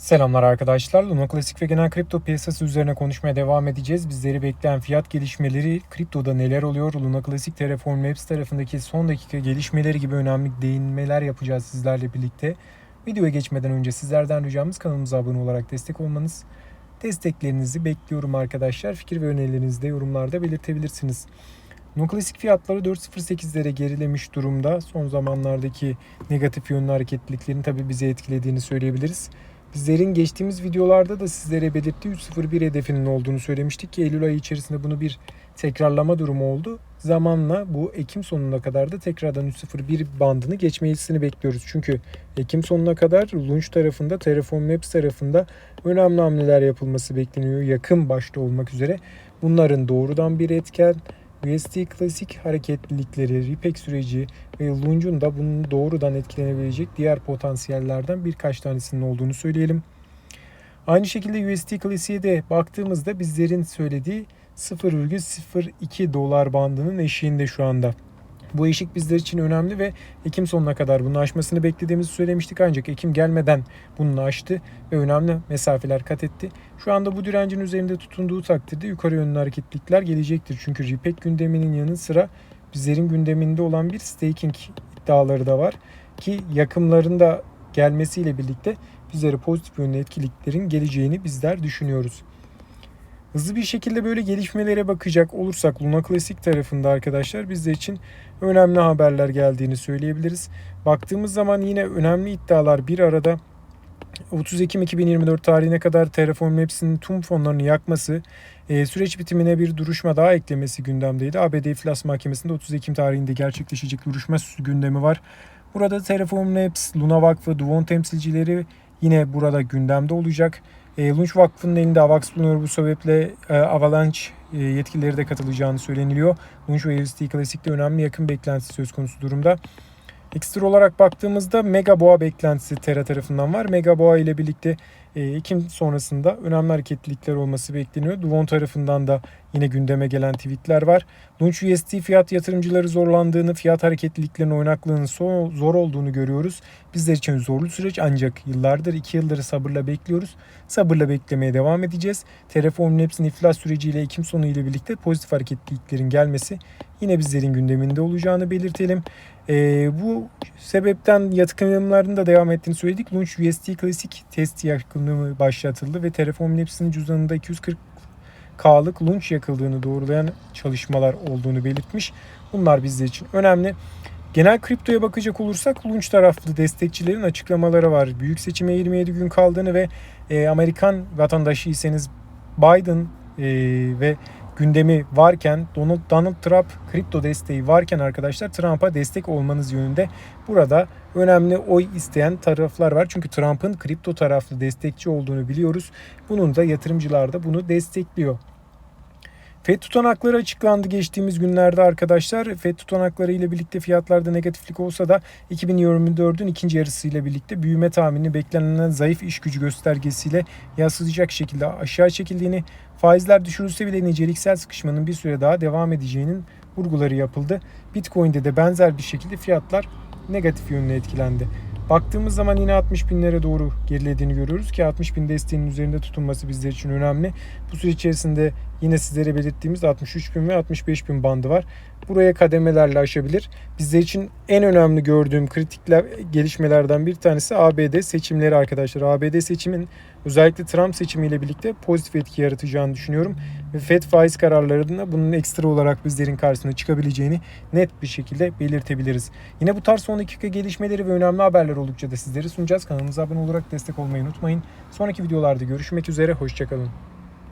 Selamlar arkadaşlar. Luna Klasik ve genel kripto piyasası üzerine konuşmaya devam edeceğiz. Bizleri bekleyen fiyat gelişmeleri, kriptoda neler oluyor, Luna Klasik Terraform Labs tarafındaki son dakika gelişmeleri gibi önemli değinmeler yapacağız sizlerle birlikte. Videoya geçmeden önce sizlerden ricamız kanalımıza abone olarak destek olmanız. Desteklerinizi bekliyorum arkadaşlar. Fikir ve önerilerinizi de yorumlarda belirtebilirsiniz. Luna Klasik fiyatları 4.08'lere gerilemiş durumda. Son zamanlardaki negatif yönlü hareketliliklerin tabii bizi etkilediğini söyleyebiliriz. Bizlerin geçtiğimiz videolarda da sizlere belirttiği 3.01 hedefinin olduğunu söylemiştik ki Eylül ayı içerisinde bunu bir tekrarlama durumu oldu. Zamanla bu Ekim sonuna kadar da tekrardan 3.01 bandını geçmesini bekliyoruz. Çünkü Ekim sonuna kadar Launch tarafında, Terraform Labs tarafında önemli hamleler yapılması bekleniyor. Yakın başta olmak üzere. Bunların doğrudan bir etken USD klasik hareketlilikleri, RIPEC süreci ve Lunge'un da bunun doğrudan etkilenebilecek diğer potansiyellerden birkaç tanesinin olduğunu söyleyelim. Aynı şekilde USD klasiğe de baktığımızda bizlerin söylediği 0,02 dolar bandının eşiğinde şu anda. Bu eşik bizler için önemli ve Ekim sonuna kadar bunu aşmasını beklediğimizi söylemiştik ancak Ekim gelmeden bunu aştı ve önemli mesafeler kat etti. Şu anda bu direncin üzerinde tutunduğu takdirde yukarı yönlü hareketlilikler gelecektir. Çünkü RIPEC gündeminin yanı sıra bizlerin gündeminde olan bir staking iddiaları da var ki yakımların da gelmesiyle birlikte bizlere pozitif yönlü etkiliklerin geleceğini bizler düşünüyoruz. Hızlı bir şekilde böyle gelişmelere bakacak olursak Luna Classic tarafında arkadaşlar bizler için önemli haberler geldiğini söyleyebiliriz. Baktığımız zaman yine önemli iddialar bir arada 30 Ekim 2024 tarihine kadar Terraform Labs'in tüm fonlarını yakması, e, süreç bitimine bir duruşma daha eklemesi gündemdeydi. ABD İflas Mahkemesi'nde 30 Ekim tarihinde gerçekleşecek duruşma gündemi var. Burada Terraform Labs, Luna Vakfı, Duvon temsilcileri yine burada gündemde olacak. E, Lunch Vakfı'nın elinde AVAX bulunuyor. Bu sebeple e, Avalanche e, yetkilileri de katılacağını söyleniliyor. Lunch ve USD Classic'te önemli yakın beklentisi söz konusu durumda. Ekstra olarak baktığımızda Mega Boğa beklentisi Terra tarafından var. Mega Boğa ile birlikte Ekim sonrasında önemli hareketlilikler olması bekleniyor. Duvon tarafından da yine gündeme gelen tweetler var. Launch USD fiyat yatırımcıları zorlandığını, fiyat hareketliliklerinin oynaklığının zor olduğunu görüyoruz. Bizler için zorlu süreç ancak yıllardır, iki yıldır sabırla bekliyoruz. Sabırla beklemeye devam edeceğiz. Terraform Labs'in iflas süreciyle Ekim sonu ile birlikte pozitif hareketliliklerin gelmesi yine bizlerin gündeminde olacağını belirtelim. Ee, bu sebepten yatırımların da devam ettiğini söyledik. Launch USD Klasik test yakınlığı başlatıldı ve Terraform Labs'in cüzdanında 240 K'lık launch yakıldığını doğrulayan çalışmalar olduğunu belirtmiş. Bunlar bizler için önemli. Genel kriptoya bakacak olursak launch taraflı destekçilerin açıklamaları var. Büyük seçime 27 gün kaldığını ve e, Amerikan vatandaşıysanız Biden e, ve gündemi varken Donald, Donald Trump kripto desteği varken arkadaşlar Trump'a destek olmanız yönünde burada önemli oy isteyen taraflar var. Çünkü Trump'ın kripto taraflı destekçi olduğunu biliyoruz. Bunun da yatırımcılar da bunu destekliyor. FED tutanakları açıklandı geçtiğimiz günlerde arkadaşlar. FED tutanakları ile birlikte fiyatlarda negatiflik olsa da 2024'ün ikinci yarısıyla birlikte büyüme tahmini beklenen zayıf iş gücü göstergesiyle yansıtacak şekilde aşağı çekildiğini, faizler düşürülse bile niceliksel sıkışmanın bir süre daha devam edeceğinin vurguları yapıldı. Bitcoin'de de benzer bir şekilde fiyatlar negatif yönlü etkilendi. Baktığımız zaman yine 60 binlere doğru gerilediğini görüyoruz ki 60 bin desteğinin üzerinde tutulması bizler için önemli. Bu süre içerisinde yine sizlere belirttiğimiz 63 bin ve 65 bin bandı var. Buraya kademelerle aşabilir. Bizler için en önemli gördüğüm kritikler gelişmelerden bir tanesi ABD seçimleri arkadaşlar. ABD seçimin özellikle Trump seçimiyle birlikte pozitif etki yaratacağını düşünüyorum. Ve FED faiz kararlarında bunun ekstra olarak bizlerin karşısına çıkabileceğini net bir şekilde belirtebiliriz. Yine bu tarz son dakika gelişmeleri ve önemli haberler oldukça da sizlere sunacağız. Kanalımıza abone olarak destek olmayı unutmayın. Sonraki videolarda görüşmek üzere. Hoşçakalın.